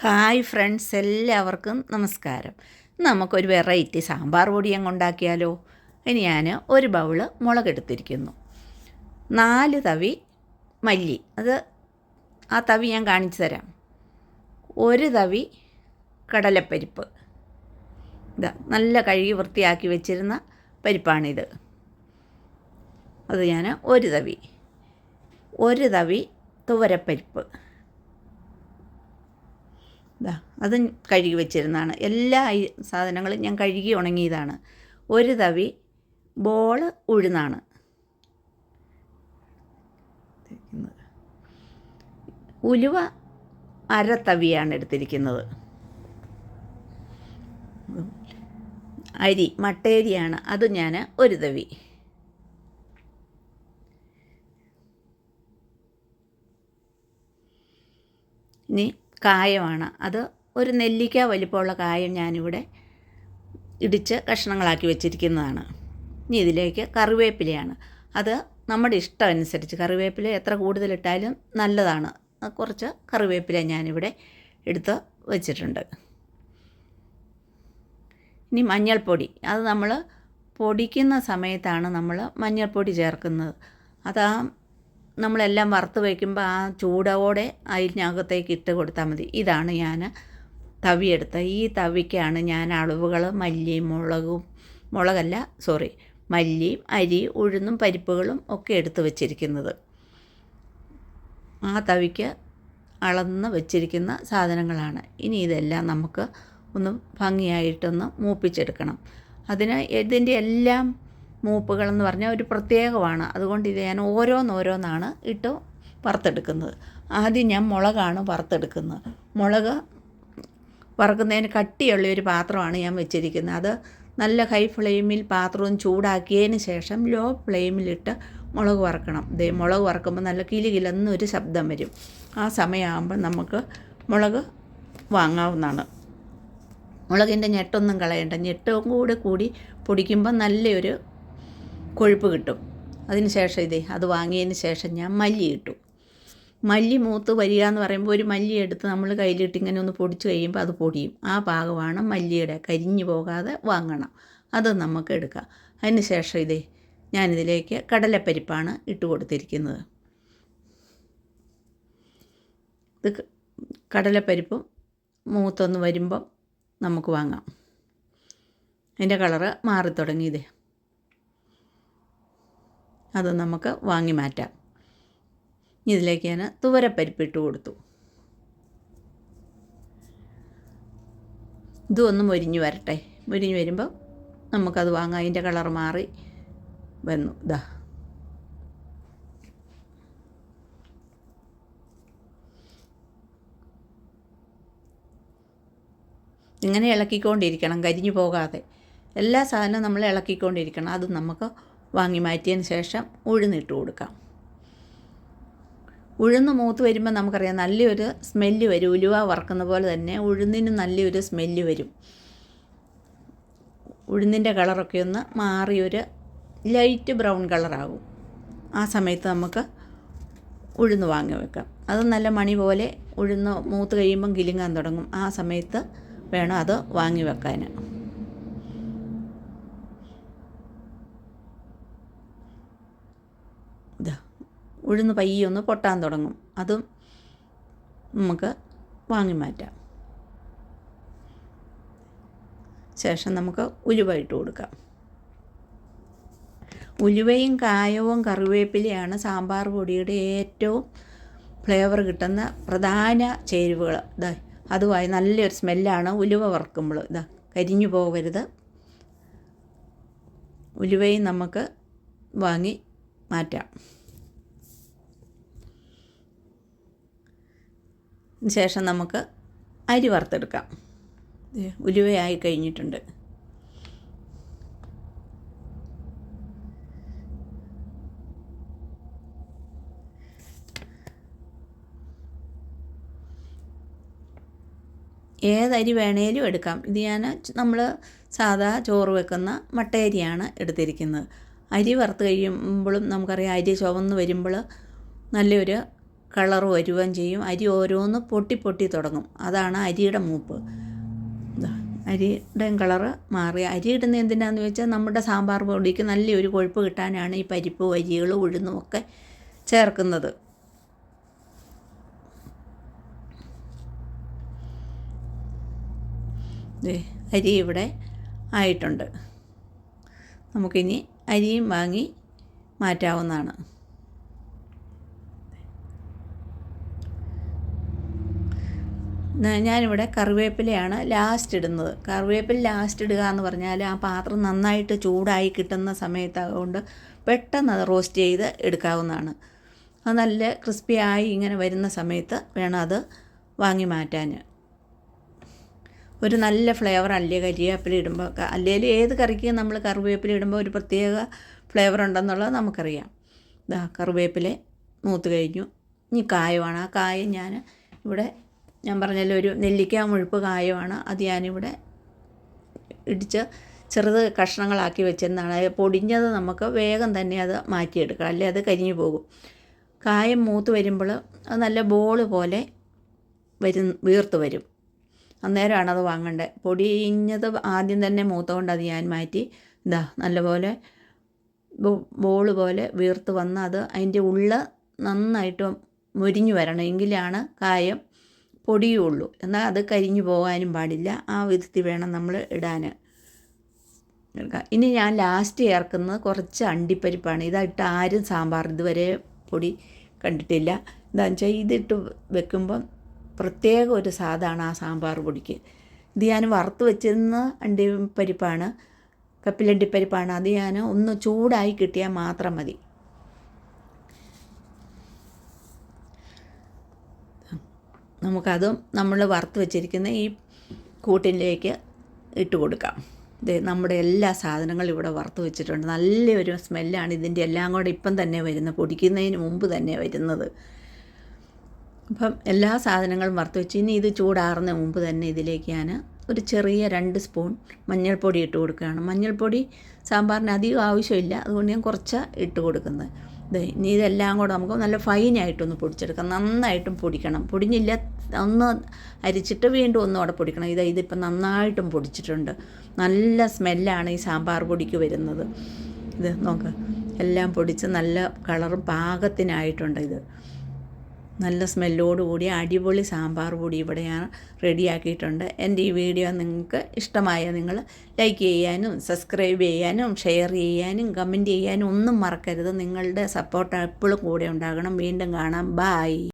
Hi friends എല്ലാവർക്കും നമസ്കാരം. നമുക്കൊരു വെറൈറ്റി സാമ്പാർ പൊടി അങ്ങ് ഉണ്ടാക്കിയാലോ? ഇനി ഞാൻ ഒരു ബൗൾ മുളകെടുത്തിരിക്കുന്നു നാല് തവി മല്ലി. അത് ആ തവി ഞാൻ കാണിച്ചു തരാം. ഒരു തവി കടലപ്പരിപ്പ്. ഇതാ നല്ല കഴുകി വൃത്തിയാക്കി വെച്ചിരുന്ന പരിപ്പാണിത്. അത് ഞാൻ ഒരു തവി. ഒരു തവി തുവരപ്പരിപ്പ്. ഇതാ അത് കഴുകി വെച്ചിരുന്നതാണ്. എല്ലാ സാധനങ്ങളും ഞാൻ കഴുകി ഉണങ്ങിയതാണ്. ഒരു തവി ബോൾ ഉഴുന്നാണ്. ഉലുവ അര തവിയാണ് എടുത്തിരിക്കുന്നത്. അരി മട്ടേരിയാണ്. അത് ഞാൻ ഒരു തവി ഇനി കായമാണ്. അത് ഒരു നെല്ലിക്ക വലിപ്പമുള്ള കായം ഞാനിവിടെ ഇടിച്ച് കഷ്ണങ്ങളാക്കി വെച്ചിരിക്കുന്നതാണ്. ഇനി ഇതിലേക്ക് കറിവേപ്പിലയാണ്. അത് നമ്മുടെ ഇഷ്ടം അനുസരിച്ച് കറിവേപ്പില എത്ര കൂടുതലിട്ടാലും നല്ലതാണ്. കുറച്ച് കറിവേപ്പില ഞാനിവിടെ എടുത്ത് വെച്ചിട്ടുണ്ട്. ഇനി മഞ്ഞൾപ്പൊടി. അത് നമ്മൾ പൊടിക്കുന്ന സമയത്താണ് നമ്മൾ മഞ്ഞൾപ്പൊടി ചേർക്കുന്നത്. അതാ നമ്മളെല്ലാം വറുത്ത് വയ്ക്കുമ്പോൾ ആ ചൂടോടെ അതിനകത്തേക്ക് ഇട്ട് കൊടുത്താൽ മതി. ഇതാണ് ഞാൻ തവിയെടുത്ത ഈ തവിക്കാണ് ഞാൻ അളവുകൾ മല്ലിയും മുളകും മുളകല്ല സോറി മല്ലിയും അരി ഉഴുന്നും പരിപ്പുകളും ഒക്കെ എടുത്ത് വച്ചിരിക്കുന്നത്. ആ തവിക്ക് അളന്ന് വച്ചിരിക്കുന്ന സാധനങ്ങളാണ്. ഇനി ഇതെല്ലാം നമുക്ക് ഒന്ന് ഭംഗിയായിട്ടൊന്ന് മൂപ്പിച്ചെടുക്കണം. അതിന് ഇതിന്റെ എല്ലാം മൂപ്പുകളെന്ന് പറഞ്ഞാൽ ഒരു പ്രത്യേകമാണ്. അതുകൊണ്ട് ഇത് ഞാൻ ഓരോന്നോരോന്നാണ് ഇട്ട് വറുത്തെടുക്കുന്നത്. ആദ്യം ഞാൻ മുളകാണ് വറുത്തെടുക്കുന്നത്. മുളക് വറുക്കുന്നതിന് കട്ടിയുള്ള ഒരു പാത്രമാണ് ഞാൻ വെച്ചിരിക്കുന്നത്. അത് നല്ല ഹൈ ഫ്ലെയിമിൽ പാത്രവും ചൂടാക്കിയതിന് ശേഷം ലോ ഫ്ലെയിമിലിട്ട് മുളക് വറക്കണം. ദേ മുളക് വറക്കുമ്പോൾ നല്ല കിലി കിലെന്നൊരു ശബ്ദം വരും. ആ സമയമാകുമ്പോൾ നമുക്ക് മുളക് വാങ്ങാവുന്നതാണ്. മുളകിന്റെ ഞെട്ടൊന്നും കളയണ്ട. ഞെട്ടും കൂടെ കൂടി പൊടിക്കുമ്പോൾ നല്ലൊരു കൊഴുപ്പ് കിട്ടും. അതിന് ശേഷം ഇതേ അത് വാങ്ങിയതിന് ശേഷം ഞാൻ മല്ലി ഇട്ടു. മല്ലി മൂത്ത് വരിക എന്ന് പറയുമ്പോൾ ഒരു മല്ലി എടുത്ത് നമ്മൾ കയ്യിലിട്ട് ഇങ്ങനെ ഒന്ന് പൊടിച്ച് കഴിയുമ്പോൾ അത് പൊടിയും. ആ ഭാഗമാണ് മല്ലിയുടെ കരിഞ്ഞു പോകാതെ വാങ്ങണം. അത് നമുക്ക് എടുക്കാം. അതിന് ശേഷം ഇതേ ഞാനിതിലേക്ക് കടലപ്പരിപ്പാണ് ഇട്ട് കൊടുത്തിരിക്കുന്നത്. ഇത് കടലപ്പരിപ്പും മൂത്തൊന്ന് വരുമ്പം നമുക്ക് വാങ്ങാം. അതിന്റെ കളറ് മാറിത്തുടങ്ങിയതേ അത് നമുക്ക് വാങ്ങി മാറ്റാം. ഇതിലേക്ക് ഞാൻ തുവരപ്പരിപ്പിട്ട് കൊടുത്തു. ഇതൊന്ന് മൊരിഞ്ഞ് വരട്ടെ. മൊരിഞ്ഞ് വരുമ്പോൾ നമുക്കത് വാങ്ങാം. അതിന്റെ കളർ മാറി വന്നു. ഇതാ ഇങ്ങനെ ഇളക്കിക്കൊണ്ടിരിക്കണം. കരിഞ്ഞു പോകാതെ. എല്ലാ സാധനവും നമ്മൾ ഇളക്കിക്കൊണ്ടിരിക്കണം. അത് നമുക്ക് വാങ്ങി മാറ്റിയതിന് ശേഷം ഉഴുന്നിട്ട് കൊടുക്കാം. ഉഴുന്ന് മൂത്ത് വരുമ്പോൾ നമുക്കറിയാം നല്ലൊരു സ്മെല്ല് വരും. ഉലുവ വറക്കുന്ന പോലെ തന്നെ ഉഴുന്നിന് നല്ലൊരു സ്മെല്ല് വരും. ഉഴുന്നിന്റെ കളറൊക്കെ ഒന്ന് മാറിയൊരു ലൈറ്റ് ബ്രൗൺ കളറാകും ആ സമയത്ത് നമുക്ക് ഉഴുന്ന് വാങ്ങി വെക്കാം. അത് നല്ല മണി പോലെ ഉഴുന്ന് മൂത്ത് കഴിയുമ്പം കിലുങ്ങാൻ തുടങ്ങും. ആ സമയത്ത് വേണം അത് വാങ്ങി വെക്കാൻ ഇതാ ഉഴുന്ന് പയ്യൊന്ന് പൊട്ടാൻ തുടങ്ങും. അതും നമുക്ക് വാങ്ങി മാറ്റാം. ശേഷം നമുക്ക് ഉലുവ ഇട്ട് കൊടുക്കാം. ഉലുവയും കായവും കറിവേപ്പിലയാണ് സാമ്പാർ പൊടിയുടെ ഏറ്റവും ഫ്ലേവർ കിട്ടുന്ന പ്രധാന ചേരുവകൾ. ഇതാ അതുമായി നല്ലൊരു സ്മെല്ലാണ് ഉലുവ വറുക്കുമ്പോൾ. ഇതാ കരിഞ്ഞു പോകരുത്. ഉലുവയും നമുക്ക് വാങ്ങി മാറ്റാം. ശേഷം നമുക്ക് അരി വറുത്തെടുക്കാം. ഉലുവയായി കഴിഞ്ഞിട്ടുണ്ട്. ഏതരി വേണേലും എടുക്കാം. ഇത് ഞാൻ നമ്മൾ സാധാ ചോറ് വെക്കുന്ന മട്ടയരിയാണ് എടുത്തിരിക്കുന്നത്. അരി വറുത്ത് കഴിയുമ്പോഴും നമുക്കറിയാം അരി ചുവന്ന് വരുമ്പോൾ നല്ലൊരു കളർ വരുകയും ചെയ്യും. അരി ഓരോന്ന് പൊട്ടി പൊട്ടി തുടങ്ങും. അതാണ് അരിയുടെ മൂപ്പ്. അരിയുടെയും കളറ് മാറി. അരി ഇടുന്നത് എന്തിനാന്ന് വെച്ചാൽ നമ്മുടെ സാമ്പാർ പൊടിക്ക് നല്ലൊരു കൊഴുപ്പ് കിട്ടാനാണ് ഈ പരിപ്പ് അരികൾ ഉഴുന്നും ഒക്കെ ചേർക്കുന്നത്. അരി ഇവിടെ ആയിട്ടുണ്ട്. നമുക്കിനി അരിയും വാങ്ങി മാറ്റാവുന്നതാണ്. ഞാനിവിടെ കറിവേപ്പിലയാണ് ലാസ്റ്റ് ഇടുന്നത്. കറിവേപ്പില ലാസ്റ്റ് ഇടുക എന്ന് പറഞ്ഞാൽ ആ പാത്രം നന്നായിട്ട് ചൂടായി കിട്ടുന്ന സമയത്തായതുകൊണ്ട് പെട്ടെന്ന് അത് റോസ്റ്റ് ചെയ്ത് എടുക്കാവുന്നതാണ്. അത് നല്ല ക്രിസ്പി ആയി ഇങ്ങനെ വരുന്ന സമയത്ത് വേണം അത് വാങ്ങി മാറ്റാൻ ഒരു നല്ല ഫ്ലേവർ അല്ലേ കരിവേപ്പില ഇടുമ്പോൾ അല്ലെങ്കിൽ ഏത് കറിക്ക് നമ്മൾ കറിവേപ്പില ഇടുമ്പോൾ ഒരു പ്രത്യേക ഫ്ലേവർ ഉണ്ടെന്നുള്ളത് നമുക്കറിയാം. ഇതാ കറിവേപ്പില മൂത്ത് കഴിഞ്ഞു. ഇനി കായമാണ് ആ കായം ഞാൻ ഇവിടെ ഞാൻ പറഞ്ഞല്ലോ ഒരു നെല്ലിക്ക മുഴുപ്പ് കായമാണ്. അത് ഞാനിവിടെ ഇടിച്ച് ചെറുത് കഷ്ണങ്ങളാക്കി വെച്ചിരുന്നതാണ് അത് പൊടിഞ്ഞത് നമുക്ക് വേഗം തന്നെ അത് മാറ്റിയെടുക്കാം അല്ലെ അത് കരിഞ്ഞു പോകും. കായം മൂത്ത് വരുമ്പോൾ അത് നല്ല ബോൾ പോലെ വരും വീർത്ത് വരും. അന്നേരമാണ് അത് വാങ്ങേണ്ടത് പൊടിഞ്ഞത് ആദ്യം തന്നെ മൂത്തുകൊണ്ട് അത് ഞാൻ മാറ്റി ഇതാ നല്ലപോലെ ബോൾ പോലെ വീർത്ത് വന്ന് അത് അതിന്റെ ഉള്ള നന്നായിട്ട് മുരിഞ്ഞു വരണം. എങ്കിലാണ് കായം പൊടിയുള്ളൂ. എന്നാൽ അത് കരിഞ്ഞു പോകാനും പാടില്ല. ആ വിധത്തിൽ വേണം നമ്മൾ ഇടാൻ ഇനി ഞാൻ ലാസ്റ്റ് ചേർക്കുന്നത് കുറച്ച് അണ്ടിപ്പരിപ്പാണ്. ഇതായിട്ട് ആരും സാമ്പാർ ഇതുവരെ പൊടി കണ്ടിട്ടില്ല. എന്താണെന്ന് വെച്ചാൽ ഇതിട്ട് വെക്കുമ്പം പ്രത്യേക ഒരു സാധാണ് ആ സാമ്പാർ പൊടിക്ക്. ഇത് ഞാൻ വറുത്ത് വെച്ചിരുന്ന അണ്ടിപ്പരിപ്പാണ്. കപ്പിലണ്ടിപ്പരിപ്പാണ്. അത് ഞാൻ ഒന്ന് ചൂടായി കിട്ടിയാൽ മാത്രം മതി. നമുക്കതും നമ്മൾ വറുത്ത് വെച്ചിരിക്കുന്ന ഈ കൂട്ടിലേക്ക് ഇട്ട് കൊടുക്കാം. ഇത് നമ്മുടെ എല്ലാ സാധനങ്ങളും ഇവിടെ വറുത്ത് വെച്ചിട്ടുണ്ട്. നല്ലൊരു സ്മെല്ലാണ് ഇതിന്റെ എല്ലാം കൂടെ ഇപ്പം തന്നെ വരുന്നത് പൊടിക്കുന്നതിന് മുമ്പ് തന്നെ വരുന്നത്. അപ്പം എല്ലാ സാധനങ്ങളും വറുത്ത് വെച്ച് ഇനി ഇത് ചൂടാറുന്ന മുമ്പ് തന്നെ ഇതിലേക്ക് ഞാൻ ഒരു ചെറിയ രണ്ട് സ്പൂൺ മഞ്ഞൾപ്പൊടി ഇട്ട് കൊടുക്കുകയാണ്. മഞ്ഞൾപ്പൊടി സാമ്പാറിന് അധികം ആവശ്യമില്ല അതുകൊണ്ട് ഞാൻ കുറച്ച് ഇട്ട് കൊടുക്കുന്നത്. ഇതെല്ലാം കൂടെ നമുക്ക് നല്ല ഫൈനായിട്ടൊന്ന് പൊടിച്ചെടുക്കാം. നന്നായിട്ടും പൊടിക്കണം. പൊടിഞ്ഞില്ല ഒന്ന് അരിച്ചിട്ട് വീണ്ടും ഒന്നും അവിടെ പൊടിക്കണം. ഇത് ഇതിപ്പം നന്നായിട്ടും പൊടിച്ചിട്ടുണ്ട്. നല്ല സ്മെല്ലാണ് ഈ സാമ്പാർ പൊടിക്ക് വരുന്നത്. ഇത് നോക്ക് എല്ലാം പൊടിച്ച് നല്ല കളറും പാകത്തിനായിട്ടുണ്ട് ഇത്. നല്ല സ്മെല്ലോടുകൂടി അടിപൊളി സാമ്പാർ പൊടി ഇവിടെ ഞാൻ റെഡിയാക്കിയിട്ടുണ്ട്. എന്റെ ഈ വീഡിയോ നിങ്ങൾക്ക് ഇഷ്ടമായ നിങ്ങൾ ലൈക്ക് ചെയ്യാനും സബ്സ്ക്രൈബ് ചെയ്യാനും ഷെയർ ചെയ്യാനും കമന്റ് ചെയ്യാനും ഒന്നും മറക്കരുത്. നിങ്ങളുടെ സപ്പോർട്ട് എപ്പോഴും കൂടെ ഉണ്ടാകണം. വീണ്ടും കാണാം. ബായ്